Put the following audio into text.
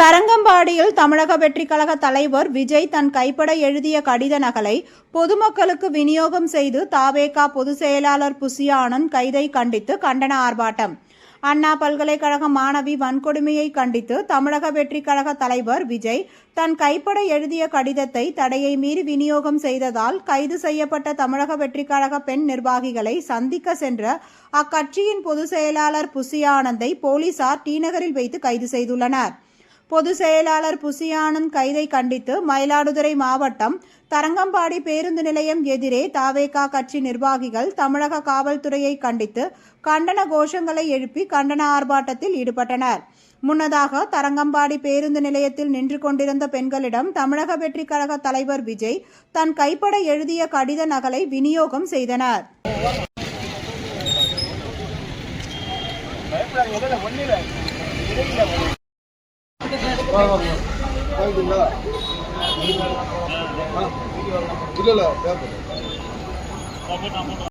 தரங்கம்பாடியில் தமிழக வெற்றி கழக தலைவர் விஜய் தன் கைப்பட எழுதிய கடித நகலை பொதுமக்களுக்கு விநியோகம் செய்து தாவேகா பொதுச் செயலாளர் புசியானன் கைதை கண்டித்து கண்டன ஆர்ப்பாட்டம். அண்ணா பல்கலைக்கழக மாணவி வன்கொடுமையை கண்டித்து தமிழக வெற்றி கழக தலைவர் விஜய் தன் கைப்பட எழுதிய கடிதத்தை தடையை மீறி விநியோகம் செய்ததால் கைது செய்யப்பட்ட தமிழக வெற்றி கழக பெண் நிர்வாகிகளை சந்திக்க சென்ற அக்கட்சியின் பொதுச் செயலாளர் புசியானந்தை போலீசார் டிநகரில் வைத்து கைது செய்துள்ளனர். பொதுச் செயலாளர் புசியானந்த் கைதை கண்டித்து மயிலாடுதுறை மாவட்டம் தரங்கம்பாடி பேருந்து நிலையம் எதிரே தாவேகா கட்சி நிர்வாகிகள் தமிழக காவல்துறையை கண்டித்து கண்டன கோஷங்களை எழுப்பி கண்டன ஆர்ப்பாட்டத்தில் ஈடுபட்டனர். முன்னதாக தரங்கம்பாடி பேருந்து நிலையத்தில் நின்று கொண்டிருந்த பெண்களிடம் தமிழக வெற்றி கழக தலைவர் விஜய் தன் கைப்பட எழுதிய கடித நகலை விநியோகம் செய்தனர். வாங்கிட்டீங்களா இல்லை இல்லை